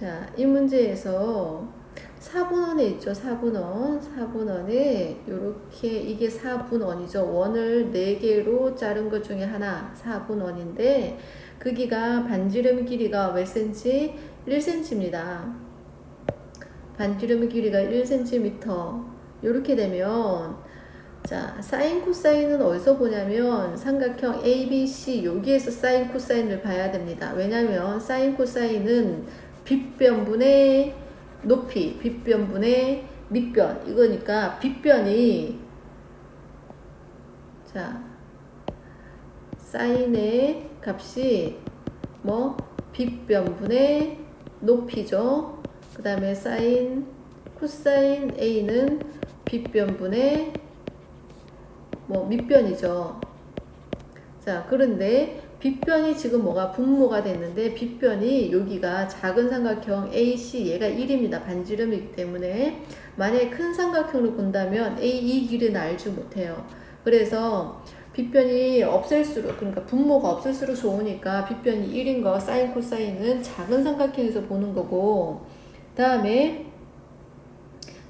자, 이 문제에서 4분원에 있죠. 4분원. 4분원에 요렇게 이게 4분원이죠. 원을 4개로 자른 것 중에 하나 4분원인데 크기가 반지름 길이가 몇 cm? 1cm입니다. 반지름 길이가 1cm. 요렇게 되면 자, 사인 코사인은 어디서 보냐면 삼각형 ABC 여기에서 사인 코사인을 봐야 됩니다. 왜냐면 사인 코사인은 빗변분의 높이, 빗변분의 밑변 이거니까 빗변이 자 사인의 값이 뭐 빗변분의 높이죠. 그 다음에 사인 코사인 A는 빗변분의 뭐 밑변이죠. 자, 그런데 빗변이 지금 뭐가 분모가 됐는데 빗변이 여기가 작은 삼각형 AC 얘가 1입니다. 반지름이기 때문에 만약에 큰 삼각형을 본다면 A 이 길이는 알지 못해요. 그래서 빗변이 없앨수록 그러니까 분모가 없을수록 좋으니까 빗변이 1인 거 사인 코사인은 작은 삼각형에서 보는 거고 다음에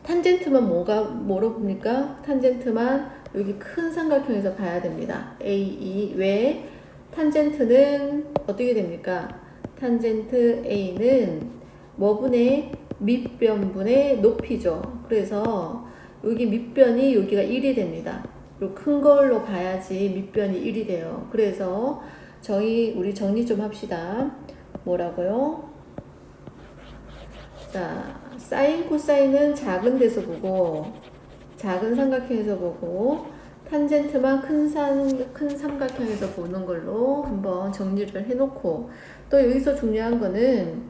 탄젠트만 뭐가 뭐로 봅니까? 탄젠트만 여기 큰 삼각형에서 봐야 됩니다. A2 왜? 탄젠트는 어떻게 됩니까? 탄젠트 A는 뭐분의 밑변분의 높이죠. 그래서 여기 밑변이 여기가 1이 됩니다. 요 큰 걸로 봐야지 밑변이 1이 돼요. 그래서 저희 우리 정리 좀 합시다. 뭐라고요? 자, 사인 코사인은 작은 데서 보고 작은 삼각형에서 보고 탄젠트만 큰, 산, 큰 삼각형에서 보는 걸로 한번 정리를 해놓고 또 여기서 중요한 거는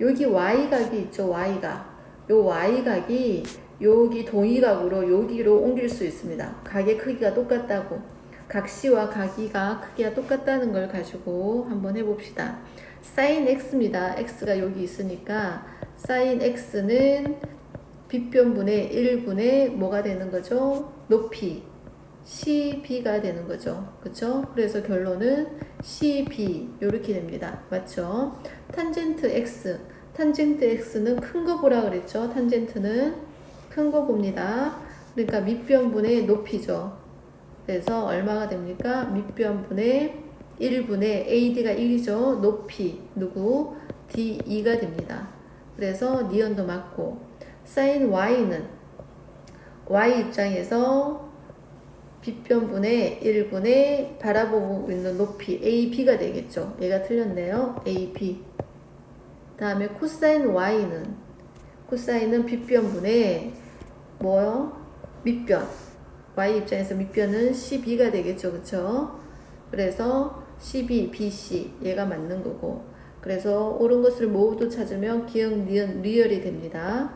여기 y각이 있죠 y각 요 y각이 여기 동의각으로 여기로 옮길 수 있습니다. 각의 크기가 똑같다고. 각시와 각이가 크기가 똑같다는 걸 가지고 한번 해봅시다. 사인 x입니다. x가 여기 있으니까 사인 x는 빗변분의 1분의 뭐가 되는 거죠? 높이 CB가 되는 거죠. 그쵸? 그래서 결론은 CB 이렇게 됩니다. 맞죠? 탄젠트 X 탄젠트 X는 큰 거 보라 그랬죠? 탄젠트는 큰 거 봅니다. 그러니까 밑변분의 높이죠. 그래서 얼마가 됩니까? 밑변분의 1분의 AD가 1이죠. 높이 누구? D2가 됩니다. 그래서 니언도 맞고 사인 y는 y 입장에서 빗변분의 1분의 바라보고 있는 높이 AB가 되겠죠. 얘가 틀렸네요. AB. 다음에 코사인 y는 코사인은 빗변분의 뭐요? 밑변. y 입장에서 밑변은 12가 되겠죠. 그쵸? 그래서 12, BC 얘가 맞는 거고 그래서 옳은 것을 모두 찾으면 기억 리얼이 됩니다.